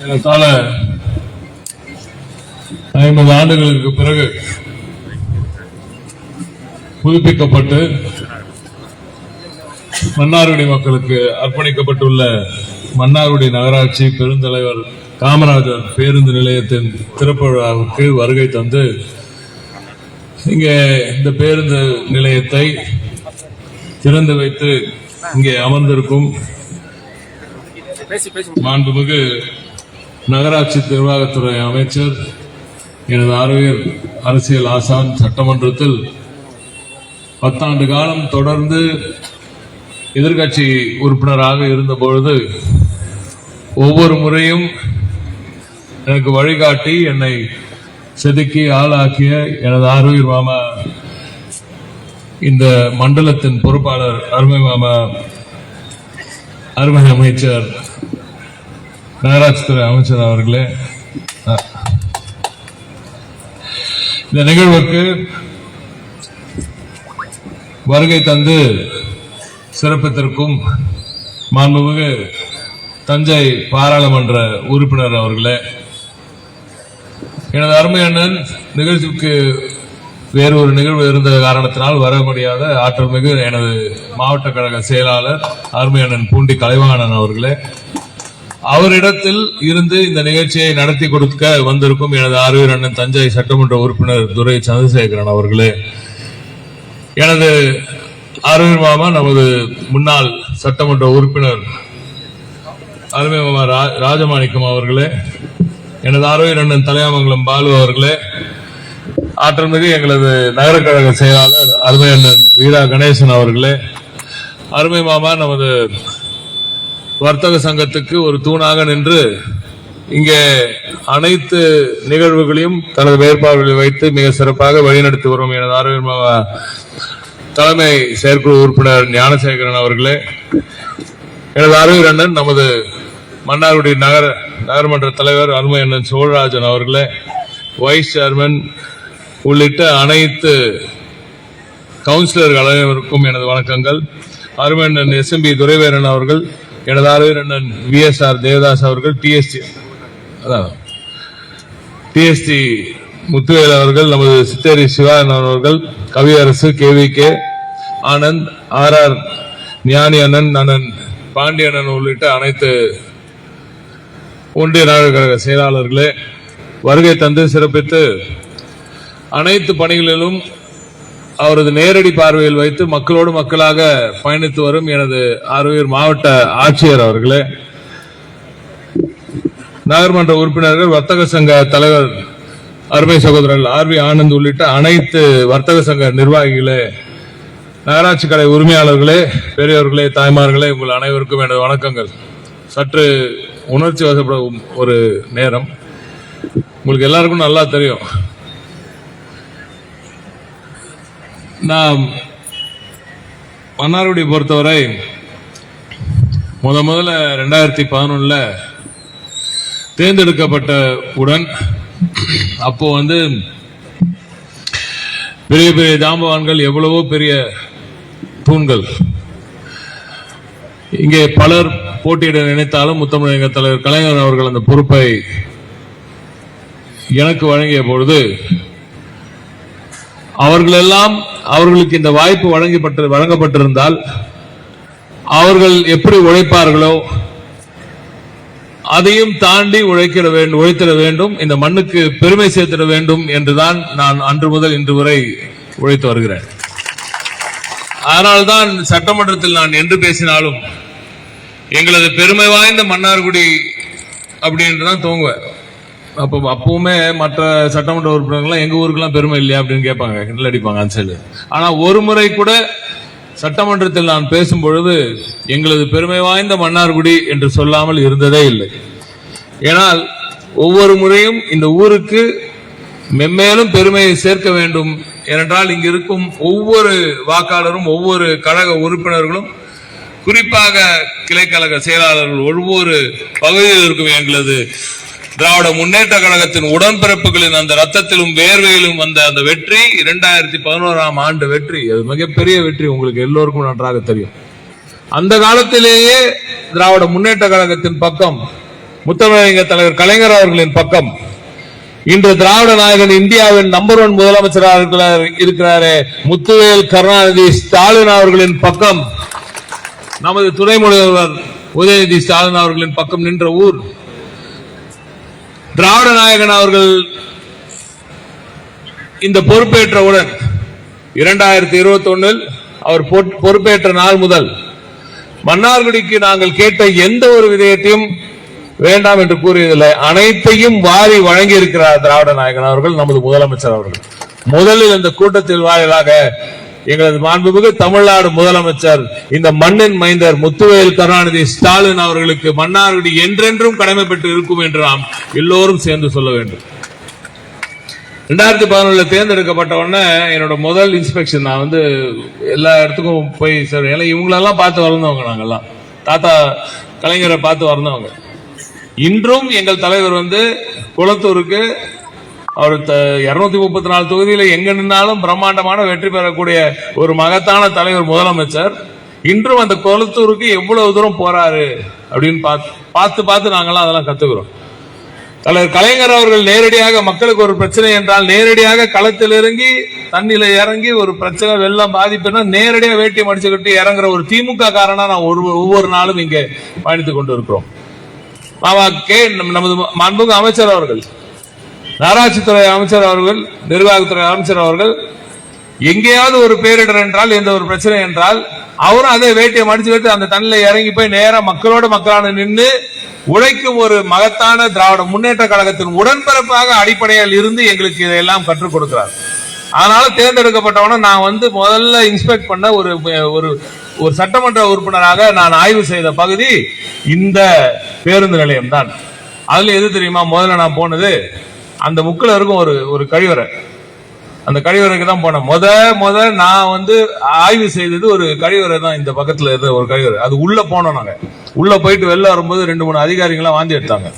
ஏறத்தாழ ஐம்பது ஆண்டுகளுக்கு பிறகு புதுப்பிக்கப்பட்டு மன்னார்குடி மக்களுக்கு அர்ப்பணிக்கப்பட்டுள்ள மன்னார்குடி நகராட்சி பெருந்தலைவர் காமராஜர் பேருந்து நிலையத்தின் திறப்பு விழாவுக்கு வருகை தந்து இங்கே இந்த பேருந்து நிலையத்தை திறந்து வைத்து இங்கே அமர்ந்திருக்கும் மாண்புமிகு நகராட்சி நிர்வாகத்துறை அமைச்சர் எனது அறிவியல் அரசியல் ஆசான் சட்டமன்றத்தில் பத்தாண்டு காலம் தொடர்ந்து எதிர்க்கட்சி உறுப்பினராக இருந்தபொழுது ஒவ்வொரு முறையும் எனக்கு வழிகாட்டி என்னை செதுக்கி ஆளாக்கிய எனது ஆரோக்கியர் மாமா இந்த மண்டலத்தின் பொறுப்பாளர் அருமை மாமா அருமை அமைச்சர் நகராட்சித்துறை அமைச்சர் அவர்களே இந்த நிகழ்வுக்கு வருகை தந்து சிறப்பித்திருக்கும் மாண்புமிகு தஞ்சை பாராளுமன்ற உறுப்பினர் அவர்களே எனது அருமை அண்ணன் நிகழ்ச்சிக்கு வேறு ஒரு நிகழ்வு இருந்த காரணத்தினால் வர முடியாத ஆற்றல் மிகு எனது மாவட்ட கழக செயலாளர் அருமை அண்ணன் பூண்டி கலைவாணன் அவர்களே அவரிடத்தில் இருந்து இந்த நிகழ்ச்சியை நடத்தி கொடுக்க வந்திருக்கும் எனது ஆறுவீர் அண்ணன் தஞ்சை சட்டமன்ற உறுப்பினர் துரை சந்திரசேகரன் அவர்களே. எனது ஆறுவீர் மாமா நமது முன்னாள் சட்டமன்ற உறுப்பினர் அருமை மாமா ராஜமாணிக்கம் அவர்களே எனது ஆரோக்கிய அண்ணன் தலையாமங்கலம் பாலு அவர்களே ஆற்றல் மிகு எங்களது நகர கழக செயலாளர் அருமை அண்ணன் வீரா கணேசன் அவர்களே அருமை மாமா நமது வர்த்தக சங்கத்துக்கு ஒரு தூணாக நின்று இங்கே அனைத்து நிகழ்வுகளையும் தனது மேற்பார்வையில் வைத்து மிக சிறப்பாக வழிநடத்தி வரும் எனது ஆரோக்கிய தலைமை செயற்குழு உறுப்பினர் ஞானசேகரன் அவர்களே. எனது ஆரோக்கிய அண்ணன் நமது மன்னார்குடி நகர நகர்மன்ற தலைவர் அருமை அண்ணன் சோழராஜன் அவர்களே. வைஸ் சேர்மன் உள்ளிட்ட அனைத்து கவுன்சிலர்கள் அனைவருக்கும் எனது வணக்கங்கள். அருமை அண்ணன் எஸ் எம் பி துரைவேரன் அவர்கள் எனது ஆரோக்கிய அண்ணன் வி எஸ் ஆர் தேவதாஸ் அவர்கள் டிஎஸ்டி அதான். டிஎஸ்டி முத்துவேல் அவர்கள் நமது சித்தேரி சிவானன் அவர்கள் Kaviyarasu KV K Anand R R Gnani அண்ணன் அண்ணன் பாண்டிய அண்ணன் உள்ளிட்ட அனைத்து ஒன்றிய நாடு கழக செயலாளர்களே வருகை தந்து சிறப்பித்து அனைத்து பணிகளிலும் அவரது நேரடி பார்வையில் வைத்து மக்களோடு மக்களாக பயணித்து வரும் எனது ஆரோக்கியர் மாவட்ட ஆட்சியர் அவர்களே. நகர்மன்ற உறுப்பினர்கள் வர்த்தக சங்க தலைவர் அருமை சகோதரர்கள் ஆர் வி ஆனந்த் உள்ளிட்ட அனைத்து வர்த்தக சங்க நிர்வாகிகளே நகராட்சி கடை உரிமையாளர்களே பெரியவர்களே தாய்மார்களே உங்கள் அனைவருக்கும் எனது வணக்கங்கள். சற்று உணர்ச்சி வசப்படும் ஒரு நேரம். உங்களுக்கு எல்லாருக்கும் நல்லா தெரியும். நாம் மன்னார்குடி பொறுத்தவரை முத முதல்ல ரெண்டாயிரத்தி பதினொன்றில் தேர்ந்தெடுக்கப்பட்ட உடன் அப்போ வந்து பெரிய பெரிய ஜாம்பவான்கள் எவ்வளவோ பெரிய தூண்கள். இங்கே பலர் போட்டியிட நினைத்தாலும் முத்தமிழக தலைவர் கலைஞர் அவர்கள் அந்த பொறுப்பை எனக்கு வழங்கிய பொழுது அவர்களெல்லாம் அவர்களுக்கு இந்த வாய்ப்பு வழங்கப்பட்டு வழங்கப்பட்டிருந்தால் அவர்கள் எப்படி உழைப்பார்களோ அதையும் தாண்டி உழைக்கிட வேண்டும் உழைத்திட வேண்டும் இந்த மண்ணுக்கு பெருமை சேர்த்திட வேண்டும் என்றுதான் நான் அன்று முதல் இன்று வரை உழைத்து வருகிறேன். அதனால்தான் சட்டமன்றத்தில் நான் என்று பேசினாலும் எங்களது பெருமை வாய்ந்த மன்னார்குடி அப்படின்னு தான் தூங்குவேன். அப்போ அப்பவுமே மற்ற சட்டமன்ற உறுப்பினர்கள்லாம் எங்க ஊருக்குலாம் பெருமை இல்லையா? அப்படின்னு கேட்பாங்க. கிண்டல் அடிப்பாங்க அந்த சைடு ஆனா ஒரு முறை கூட சட்டமன்றத்தில் நான் பேசும் பொழுது எங்களது பெருமை வாய்ந்த மன்னார்குடி என்று சொல்லாமல் இருந்ததே இல்லை. ஏனால் ஒவ்வொரு முறையும் இந்த ஊருக்கு மென்மேலும் பெருமையை சேர்க்க வேண்டும் ஏனென்றால் இங்கு இருக்கும் ஒவ்வொரு வாக்காளரும் ஒவ்வொரு கழக உறுப்பினர்களும் குறிப்பாக கிளைக்கழக செயலாளர்கள் ஒவ்வொரு பகுதியில் இருக்கும் எங்களது திராவிட முன்னேற்ற கழகத்தின் உடன்பிறப்புகளின் அந்த ரத்தத்திலும் வேர்வையிலும் வந்த அந்த வெற்றி இரண்டாயிரத்தி பதினோராம் ஆண்டு வெற்றி அது மிகப்பெரிய வெற்றி உங்களுக்கு எல்லோருக்கும் நன்றாக தெரியும். அந்த காலத்திலேயே திராவிட முன்னேற்ற கழகத்தின் பக்கம் முத்தமிழக தலைவர் கலைஞர் அவர்களின் பக்கம் இன்று திராவிட நாயகன் இந்தியாவின் நம்பர் ஒன் முதலமைச்சராக இருக்கிறாரே முத்துவேல் கருணாநிதி ஸ்டாலின் அவர்களின் பக்கம் நமது துணை முதல்வர் உதயநிதி ஸ்டாலின் அவர்களின் பக்கம் நின்ற ஊர் திராவிட நாயகன் அவர்கள் இந்த பொறுப்பேற்றவுடன் இரண்டாயிரத்தி இருபத்தி ஒன்னில் அவர் பொறுப்பேற்ற நாள் முதல் மன்னார்குடிக்கு நாங்கள் கேட்ட எந்த ஒரு விதயத்தையும் வேண்டாம் என்று கூறியதில்லை. அனைத்தையும் வாரி வழங்கி இருக்கிறார் திராவிட நாயகன் அவர்கள் நமது முதலமைச்சர் அவர்கள். முதலில் இந்த கூட்டத்தில் வாயிலாக எங்களது மாண்புமிகு தமிழ்நாடு முதலமைச்சர் இந்த மண்ணின் மைந்தர் முத்துவேல் கருணாநிதி ஸ்டாலின் அவர்களுக்கு மன்னார்குடி என்றென்றும் கடமைப்பட்டு இருக்கும் என்று நாம் எல்லோரும் சேர்ந்து சொல்ல வேண்டும். ரெண்டாயிரத்தி பதினொன்றில் தேர்ந்தெடுக்கப்பட்ட உடனே என்னோட முதல் இன்ஸ்பெக்ஷன் நான் வந்து எல்லா இடத்துக்கும் போய் சார் ஏன்னா இவங்களெல்லாம் பார்த்து வளர்ந்தவங்க நாங்கெல்லாம். தாத்தா கலைஞரை பார்த்து வளர்ந்தவங்க. இன்றும் எங்கள் தலைவர் வந்து குளத்தூருக்கு அவர் இருநூத்தி முப்பத்தி நாலு தொகுதியில் எங்க நின்னாலும் பிரம்மாண்டமான வெற்றி பெறக்கூடிய ஒரு மகத்தான தலைவர் முதலமைச்சர். இன்றும் அந்த கொளத்தூருக்கு எவ்வளவு தூரம் போறாரு அப்படின்னு பார்த்து பார்த்து பார்த்து நாங்களாம் அதெல்லாம் கத்துக்கிறோம். தலைவர் கலைஞர் அவர்கள் நேரடியாக மக்களுக்கு ஒரு பிரச்சனை என்றால் நேரடியாக களத்தில் இறங்கி தண்ணியில இறங்கி ஒரு பிரச்சனை வெள்ளம் பாதிப்புனா நேரடியாக வேட்டி மடிச்சுக்கிட்டு இறங்குற ஒரு திமுக காரனா நான் ஒரு ஒவ்வொரு நாளும் இங்கே பயணித்துக் கொண்டு இருக்கிறோம் கே நம்- நமது மாண்புமிகு அமைச்சர் அவர்கள். நகராட்சித்துறை அமைச்சர் அவர்கள் நிர்வாகத்துறை அமைச்சர் அவர்கள் எங்கேயாவது ஒரு பேரிடர் என்றால் எந்த ஒரு பிரச்சனை என்றால் அவரும் அதே வேட்டியை மடிச்சுக்கிட்டு அந்த தண்ணில இறங்கி போய் நேரம் மக்களோட மக்களான நின்று உழைக்கும் ஒரு மகத்தான திராவிட முன்னேற்ற கழகத்தின் உடன்பிறப்பாக அடிப்படையில் இருந்து எங்களுக்கு இதையெல்லாம் கற்றுக் கொடுக்கிறார். அதனால தேர்ந்தெடுக்கப்பட்டவன நான் வந்து முதல்ல இன்ஸ்பெக்ட் பண்ண ஒரு ஒரு ஒரு சட்டமன்ற உறுப்பினராக நான் ஆய்வு செய்த பகுதி இந்த பேருந்து நிலையம் தான் அதுல எது தெரியுமா? முதல்ல நான் போனது அந்த முக்கில் இருக்கும் ஒரு ஒரு கழிவறை. அந்த கழிவறைக்கு தான் போனேன். முத முத நான் வந்து ஆய்வு செய்தது ஒரு கழிவறை தான் இந்த பக்கத்தில் இருந்த ஒரு கழிவறை. அது உள்ளே போனோம் நாங்கள் உள்ளே போயிட்டு வெளில வரும்போது ரெண்டு மூணு அதிகாரிகளாம் வாந்தி எடுத்தாங்க.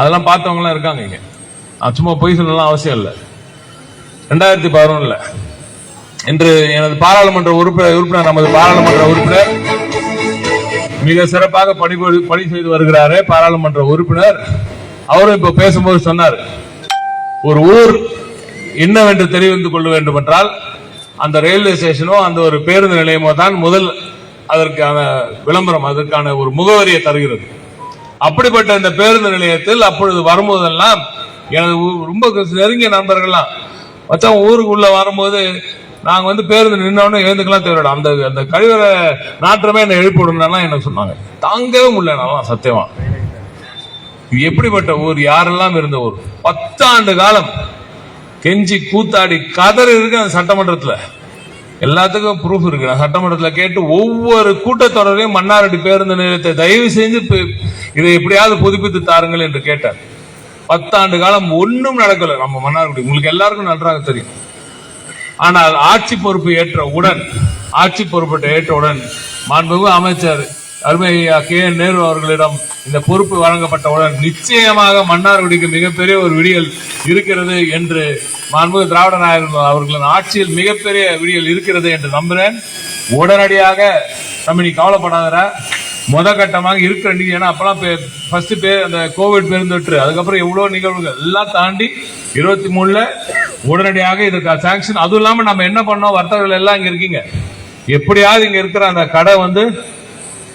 அதெல்லாம் பார்த்தவங்கெல்லாம் இருக்காங்க இங்கே. நான் சும்மா பொய் சொல்லலாம் அவசியம் இல்லை. ரெண்டாயிரத்தி பதினொன்றில் இன்று எனது பாராளுமன்ற உறுப்பினர் உறுப்பினர் நமது பாராளுமன்ற உறுப்பினர் மிக சிறப்பாக பணி பணி செய்து வருகிறாரே பாராளுமன்ற உறுப்பினர். அவரும் இப்ப பேசும்போது சொன்னார் ஒரு ஊர் என்னவென்று தெரிந்து கொள்ள வேண்டும் என்றால் அந்த ரயில்வே ஸ்டேஷனோ அந்த ஒரு பேருந்து நிலையமோ தான் முதல் அதற்கான விளம்பரம் அதற்கான ஒரு முகவரியை தருகிறது. அப்படிப்பட்ட இந்த பேருந்து நிலையத்தில் அப்பொழுது வரும்போதெல்லாம் எனது ஊ- ரொம்ப நெருங்கிய நண்பர்கள்லாம் மச்சான் ஊருக்குள்ள வரும்போது நாங்கள் வந்து பேருந்து நின்னோடனே எழுந்துக்கலாம் தேவையில்லை. அந்த அந்த கழிவறை நாற்றமே என்னை எழுப்பி விடணும்னா என்ன சொன்னாங்க. தாங்கவே முடியல நான் சத்தியமா. இது எப்படிப்பட்ட ஊர் யாரெல்லாம் இருந்த ஊர்? பத்தாண்டு காலம் கெஞ்சி கூத்தாடி கதறி இருக்கு அந்த சட்டமன்றத்தில். எல்லாத்துக்கும் ப்ரூஃப் இருக்கு. நான் சட்டமன்றத்தில் கேட்டு ஒவ்வொரு கூட்டத்தொடரையும் மன்னாரடி பேருந்து நிலையத்தை தயவு செஞ்சு இதை எப்படியாவது புதுப்பித்து தாருங்கள் என்று கேட்டார். பத்தாண்டு காலம் ஒன்றும் நடக்கலை. நம்ம மன்னார்குடி உங்களுக்கு எல்லாருக்கும் நன்றாக தெரியும். ஆனால் ஆட்சி பொறுப்பு ஏற்றவுடன் ஆட்சி பொறுப்பை ஏற்றவுடன் மாண்புமிகு அமைச்சர் அருமை கே நேரு அவர்களிடம் இந்த பொறுப்பு வழங்கப்பட்டவுடன் நிச்சயமாக மன்னார்குடிக்கு மிகப்பெரிய ஒரு விடியல் இருக்கிறது என்று மாண்புமிகு திராவிட நாயகர் அவர்களின் ஆட்சியில் மிகப்பெரிய விடியல் இருக்கிறது என்று நம்புகிறேன் உடனடியாக நம்ம நீ கவலைப்படாதடா. முத கட்டமாக இருக்கிற நீங்க ஏன்னா அப்பெல்லாம் ஃபர்ஸ்ட் பே அந்த கோவிட் பெருந்தொற்று அதுக்கப்புறம் எவ்வளோ நிகழ்வுகள் எல்லாம் தாண்டி இருபத்தி மூணில் உடனடியாக இதுக்கு சாங்ஷன் அதுவும் இல்லாமல் நம்ம என்ன பண்ணோம்? வர்த்தகர்கள் எல்லாம் இங்கே இருக்கீங்க. எப்படியாவது இங்கே இருக்கிற அந்த கடை வந்து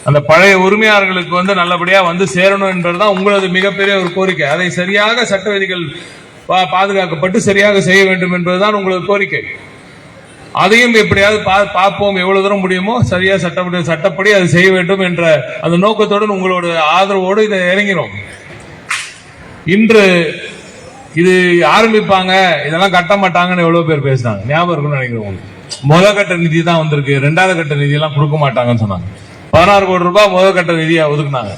அந்த பழைய உரிமையாளர்களுக்கு வந்து நல்லபடியா வந்து சேரணும் என்பதுதான் உங்களது மிகப்பெரிய ஒரு கோரிக்கை. அதை சரியாக சட்ட விதிகள் பா- பாதுகாக்கப்பட்டு சரியாக செய்ய வேண்டும் என்பதுதான் உங்களது கோரிக்கை. அதையும் எப்படியாவது பா- பார்ப்போம் எவ்வளவு தூரம் முடியுமோ சரியா சட்டப்படி சட்டப்படி அதை செய்ய வேண்டும் என்ற அந்த நோக்கத்துடன் உங்களோட ஆதரவோடு இதை இறங்கினோம். இன்று இது ஆரம்பிப்பாங்க இதெல்லாம் கட்ட மாட்டாங்கன்னு எவ்வளவு பேர் பேசினாங்க ஞாபகம் இருக்கும்னு நினைக்கிறேன் உங்களுக்கு. முதல் கட்ட நிதி தான் வந்திருக்கு ரெண்டாவது கட்ட நிதி எல்லாம் கொடுக்க மாட்டாங்கன்னு சொன்னாங்க. பதினாறு கோடி ரூபாய் முதல் கட்ட நிதியா ஒதுக்குனாங்க.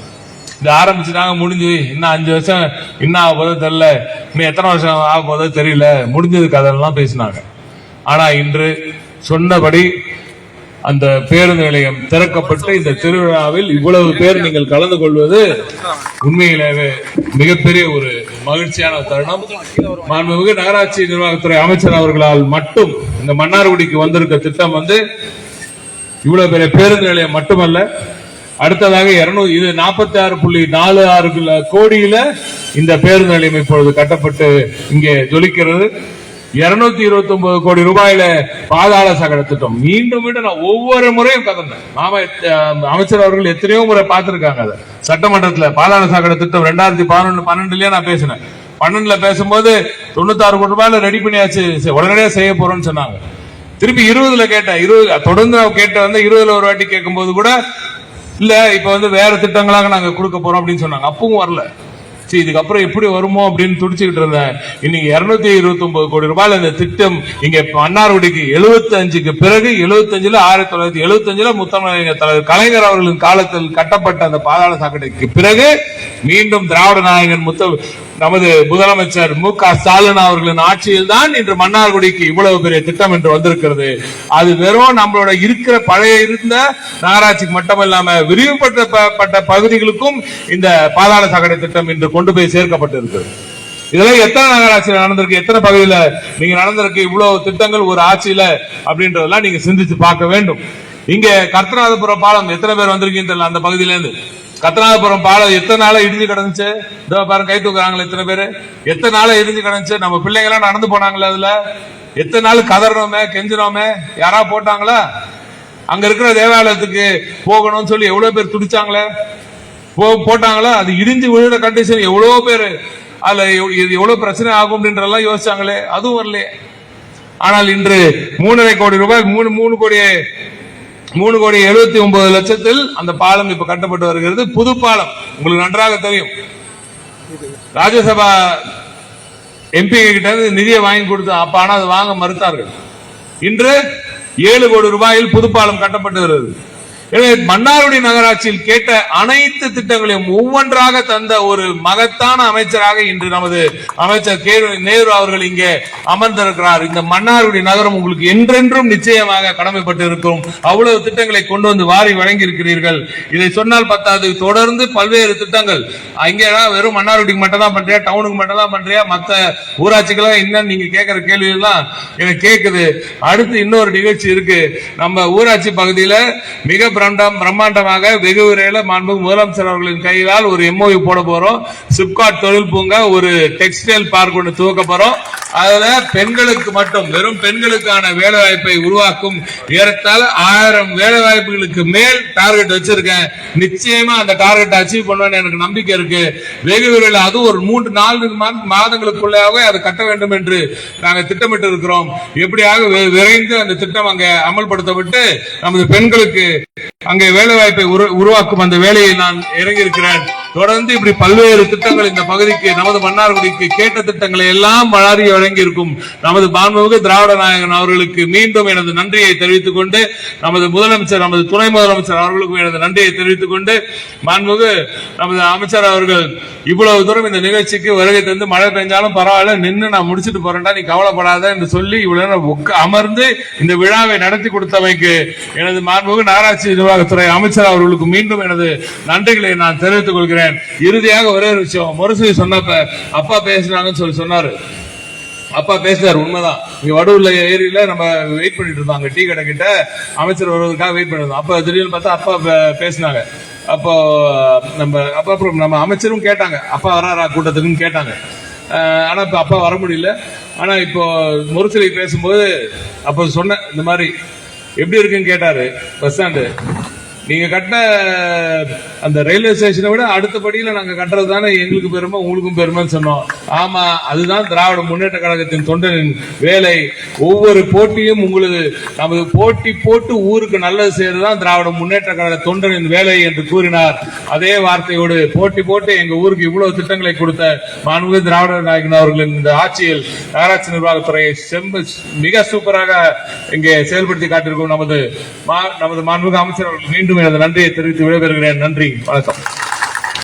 இது ஆரம்பிச்சுட்டாங்க முடிஞ்சு இன்னும் அஞ்சு வருஷம் என்ன ஆக போதோ தெரியல. இன்னும் எத்தனை வருஷம் ஆக போதோ தெரியல. முடிஞ்சது கதையெல்லாம் பேசினாங்க. ஆனா இன்று சொன்னபடி அந்த பேருந்து நிலையம் திறக்கப்பட்டு இந்த திருவிழாவில் இவ்வளவு பேர் நீங்கள் கலந்து கொள்வது உண்மையிலேயே மிகப்பெரிய ஒரு மகிழ்ச்சியான தருணம். மாண்புமிகு நகராட்சி நிர்வாகத்துறை அமைச்சர் அவர்களால் மட்டும் இந்த மன்னார்குடிக்கு வந்திருக்க திட்டம் வந்து இவ்வளவு பெரிய பேருந்து நிலையம் மட்டுமல்ல அடுத்ததாக இருநூறு இது நாற்பத்தி ஆறு புள்ளி நாலு ஆறு கோடியில இந்த பேருந்து நிலையம் இப்பொழுது கட்டப்பட்டு இங்கே ஜொலிக்கிறது. இருநூத்தி இருபத்தி ஒன்பது கோடி ரூபாயில பாதாள சகட திட்டம். மீண்டும் மீண்டும் நான் ஒவ்வொரு முறையும் கதந்தேன். மாமா அமைச்சர் அவர்கள் எத்தனையோ முறை பார்த்திருக்காங்க அதை. சட்டமன்றத்துல பாதாள சகட திட்டம் ரெண்டாயிரத்தி பதினொன்று பன்னெண்டுலயே நான் பேசினேன். பன்னெண்டுல பேசும்போது தொண்ணூத்தாறு கோடி ரூபாயில ரெடி பண்ணியாச்சு. உடனடியாக உடனடியா செய்ய போறோம்னு சொன்னாங்க. திருப்பி இருபதுல கேட்டேன். இருபது தொடர்ந்து நான் கேட்ட வந்து இருபதுல ஒரு வாட்டி கேட்கும்போது கூட இல்ல இப்ப வந்து வேற திட்டங்களாக நாங்க கொடுக்க போறோம் அப்படின்னு சொன்னாங்க. அப்பவும் வரல. சரி இதுக்கப்புறம் எப்படி வருமோ அப்படின்னு துடிச்சுக்கிட்டு இருந்தேன். இன்னைக்கு இருநூத்தி இருபத்தி ஒன்பது கோடி ரூபாயில இந்த திட்டம் இங்க மன்னார்குடிக்கு 75 பிறகு 75 ஆயிரத்தி தொள்ளாயிரத்தி எழுபத்தி முத்தமிழர் தலைவர் கலைஞர் அவர்களின் காலத்தில் கட்டப்பட்ட அந்த பாதாள சாக்கடைக்கு பிறகு மீண்டும் திராவிட நாயகன் முத்த நமது முதலமைச்சர் மு க ஸ்டாலின் அவர்களின் ஆட்சியில் தான் இன்று மன்னார்குடிக்கு இவ்வளவு பெரிய திட்டம் என்று வந்திருக்கிறது. அது வெறும் நம்மளோட இருக்கிற பழைய இருந்த நகராட்சிக்கு மட்டும் இல்லாம விரிவுபடுத்தப்பட்ட பகுதிகளுக்கும் இந்த பாதாள சாக்கடை திட்டம் இன்று கொண்டு போய் சேர்க்கப்பட்டிருக்கிறது. இதெல்லாம் எத்தனை நகராட்சியில் நடந்திருக்கு எத்தனை பகுதியில நீங்க நடந்திருக்கு இவ்வளவு திட்டங்கள் ஒரு ஆட்சியில அப்படின்றதெல்லாம் நீங்க சிந்திச்சு பார்க்க வேண்டும். இங்க கர்த்தநாதபுரம் பாலம் எத்தனை பேர் வந்திருக்கீங்க தெரியல அந்த பகுதியில இருந்து கர்த்தநாதபுரம் பாலம் எத்தனை நாளா இடிஞ்சு கிடந்துச்சு? இதோ பாருங்க கை தூக்குறாங்களே எத்தனை பேரு. எத்தனை நாளா இடிஞ்சு கிடந்துச்சு? நம்ம பிள்ளைங்களாம் நடந்து போனாங்களே அதுல. எத்தனை நாள் கதறணுமே கெஞ்சினோமே? யாரா போட்டாங்களா? அங்க இருக்கிற தேவாலயத்துக்கு போகணும்னு சொல்லி எவ்வளவு பேர் துடிச்சாங்களே? போ- போட்டாங்களா? அது இடிஞ்சு விழுற கண்டிஷன் எவ்வளவு பேர்? அதுல இது எவ்வளவு பிரச்சனை ஆகும் அப்படின்றதெல்லாம் யோசிச்சாங்களே அதுவும் வரலையே. ஆனால் இன்று மூணரை கோடி ரூபாய் மூணு மூணு கோடி மூணு கோடி எழுபத்தி ஒன்பது லட்சத்தில் அந்த பாலம் இப்ப கட்டப்பட்டு வருகிறது. புது பாலம். உங்களுக்கு நன்றாக தெரியும். ராஜ்யசபா எம்பி கிட்ட இருந்து நிதியை வாங்கி கொடுத்தோம் அப்ப ஆனா அது வாங்க மறுத்தார்கள். இன்று ஏழு கோடி ரூபாயில் புதுப்பாலம் கட்டப்பட்டு வருகிறது. எனவே மன்னார்குடி நகராட்சியில் கேட்ட அனைத்து திட்டங்களையும் ஒவ்வொன்றாக தந்த ஒரு மகத்தான அமைச்சராக இன்று நமது அமைச்சர் கே நேரு அவர்கள் இங்கே அமர்ந்திருக்கிறார். இந்த மன்னாருடைய நகரம் உங்களுக்கு என்றென்றும் நிச்சயமாக கடமைப்பட்டு இருக்கும் அவ்வளவு திட்டங்களை கொண்டு வந்து வாரி வழங்கி இருக்கிறீர்கள் இதை சொன்னால் பத்தாது. தொடர்ந்து பல்வேறு திட்டங்கள். அங்கே வெறும் மன்னார்குடிக்கு மட்டும் தான் பண்றியா? டவுனுக்கு மட்டும் தான் பண்றியா? மற்ற ஊராட்சிக்கெல்லாம் என்னன்னு நீங்க கேட்கிற கேள்வி எல்லாம் எனக்கு கேட்குது. அடுத்து இன்னொரு நிகழ்ச்சி இருக்கு. நம்ம ஊராட்சி பகுதியில் மிக பிரம்மாண்டம் பிரம்மாண்டமாக வெகு விரைவில் மாண்பு முதலமைச்சர் அவர்களின் கையிலால் ஒரு எம்ஓவி போட போறோம். சிப்காட் தொழில் பூங்கா ஒரு டெக்ஸ்டைல் பார்க் ஒன்று துவக்க போறோம். அதில் பெண்களுக்கு மட்டும் வெறும் பெண்களுக்கான வேலை வாய்ப்பை உருவாக்கும் ஏறத்தால் ஆயிரம் வேலை வாய்ப்புகளுக்கு மேல் டார்கெட் வச்சிருக்கேன். நிச்சயமா அந்த டார்கெட் அச்சீவ் பண்ணுவேன்னு எனக்கு நம்பிக்கை இருக்கு. வெகு விரைவில் அது ஒரு மூன்று நான்கு மாதங்களுக்குள்ளாக அதை கட்ட வேண்டும் என்று நாங்கள் திட்டமிட்டு இருக்கிறோம் எப்படியாக வி- விரைந்து அந்த திட்டம் அங்கே அமல்படுத்தப்பட்டு நமது பெண்களுக்கு அங்கே வேலை வாய்ப்பை உருவாக்கும் அந்த வேலையை நான் இறங்கியிருக்கிறேன். தொடர்ந்து இப்படி பல்வேறு திட்டங்கள் இந்த பகுதிக்கு நமது மன்னார்குடிக்கு கேட்ட திட்டங்களை எல்லாம் வளரி வழங்கி இருக்கும் நமது பான்முக திராவிட நாயகன் அவர்களுக்கு மீண்டும் எனது நன்றியை தெரிவித்துக் கொண்டு நமது முதலமைச்சர் நமது துணை முதலமைச்சர் அவர்களுக்கும் எனது நன்றியை தெரிவித்துக் கொண்டு மாண்புமிகு நமது அமைச்சர் அவர்கள் இவ்வளவு தூரம் இந்த நிகழ்ச்சிக்கு வருகை தந்து மழை பெஞ்சாலும் பரவாயில்ல நின்று நான் முடிச்சிட்டு போறேன்டா நீ கவலைப்படாத என்று சொல்லி இவ்வளவு அமர்ந்து இந்த விழாவை நடத்தி கொடுத்தமைக்கு எனது மாண்புமிகு நகராட்சி நிர்வாகத்துறை அமைச்சர் அவர்களுக்கு மீண்டும் எனது நன்றிகளை நான் தெரிவித்துக் கொள்கிறேன். இறுதியாக ஒரே ஒரு விஷயம். முரசொலி சொன்னப்ப அப்பா பேசுனாங்கன்னு சொல்லி சொன்னாரு. அப்பா பேசுறாரு உண்மைதான். இங்க வடூர்ல ஏரியில நம்ம வெயிட் பண்ணிட்டு இருந்தோம். அங்க டீ கடை கிட்ட அமைச்சர் வருவதற்காக வெயிட் பண்ணிருந்தோம் அப்ப திடீர்னு பார்த்தா அப்பா பேசினாங்க பேசுனாங்க. அப்போ நம்ம அப்பா அப்புறம் நம்ம அமைச்சரும் கேட்டாங்க. அப்பா வராரா கூட்டத்துக்குன்னு கேட்டாங்க. ஆனா இப்ப அப்பா வர முடியல. ஆனா இப்போ முரசொலி பேசும்போது அப்போ சொன்னேன் இந்த மாதிரி எப்படி இருக்குன்னு கேட்டாரு? Bus stand. நீங்க கட்ட அந்த ரயில்வே ஸ்டேஷனை விட அடுத்த படியில நாங்க கட்டுறது தானே எங்களுக்கு பெருமை உங்களுக்கும் பெருமைன்னு சொன்னோம். ஆமா அதுதான் திராவிட முன்னேற்ற கழகத்தின் தொண்டனின் வேலை. ஒவ்வொரு போட்டியும் உங்களுக்கு நமது போட்டி போட்டு ஊருக்கு நல்லது செய்யறதுதான் திராவிட முன்னேற்ற கழக தொண்டனின் வேலை என்று கூறினார். அதே வார்த்தையோடு போட்டி போட்டு எங்க ஊருக்கு இவ்வளவு திட்டங்களை கொடுத்த மாண்புமிகு திராவிட நாயகன் அவர்களின் இந்த ஆட்சியில் நகராட்சி நிர்வாகத்துறையை செம்பு மிக சூப்பராக இங்கே செயல்படுத்தி காட்டியிருக்கும் நமது மா- நமது மாண்புமிகு அமைச்சர் அவர்கள் மீண்டும் எனது நன்றியை தெரிவித்து விடைபெறுகிறேன். நன்றி. 雨，我来走。